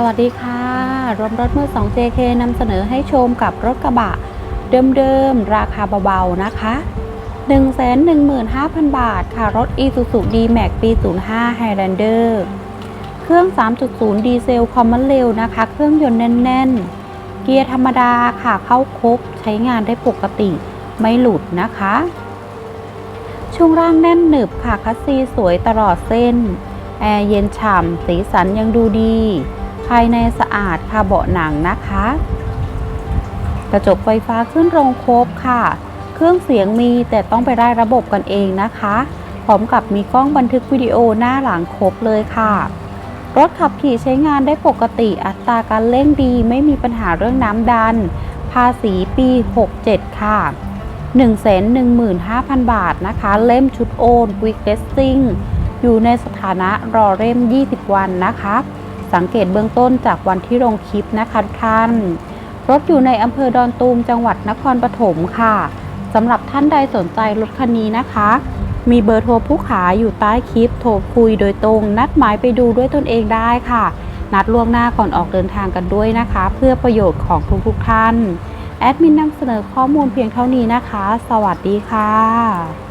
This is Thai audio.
สวัสดีค่ะ รวมรถมือ 2JK นำเสนอให้ชมกับรถกระบะ เดิมๆ ราคาเบาๆ นะคะ 115,000 บาทค่ะ รถ Isuzu D-Max ปี 05 Highlander เครื่อง 3.0 ดีเซลคอมมอนเร็วนะคะ เครื่องยนต์แน่นๆ เกียร์ธรรมดาค่ะ เข้าครบ ใช้งานได้ปกติ ไม่หลุดนะคะ ช่วงล่างแน่นหนึบค่ะ คัสซีสวยตลอดเส้นแอร์เย็นฉ่ำ สีสันยังดูดี ภายในสะอาดค่ะเบาะหนังนะคะ กระจกไฟฟ้าขึ้นโรงครบค่ะ เครื่องเสียงมีแต่ต้องไปได้ระบบกันเองนะคะ พร้อมกับมีกล้องบันทึกวิดีโอหน้าหลังครบเลยค่ะ รถขับขี่ใช้งานได้ปกติอัตราการเร่งดีไม่มีปัญหาเรื่องน้ำดัน ภาษีปี 67 ค่ะ 115,000 บาทนะคะ เล่มชุดโอน Quick Listing อยู่ในสถานะรอเล่ม 20 วันนะคะ สังเกตเบื้องต้นจากวันที่ลงคลิปนะคะท่าน รถอยู่ในอำเภอดอนตูมจังหวัดนครปฐมค่ะสำหรับท่านใดสนใจรถคันนี้นะคะ มีเบอร์โทรผู้ขายอยู่ใต้คลิปโทรคุยโดยตรง นัดหมายไปดูด้วยตนเองได้ค่ะ นัดล่วงหน้าก่อนออกเดินทางกันด้วยนะคะ เพื่อประโยชน์ของทุกๆท่าน แอดมินนำเสนอข้อมูลเพียงเท่านี้นะคะ สวัสดีค่ะ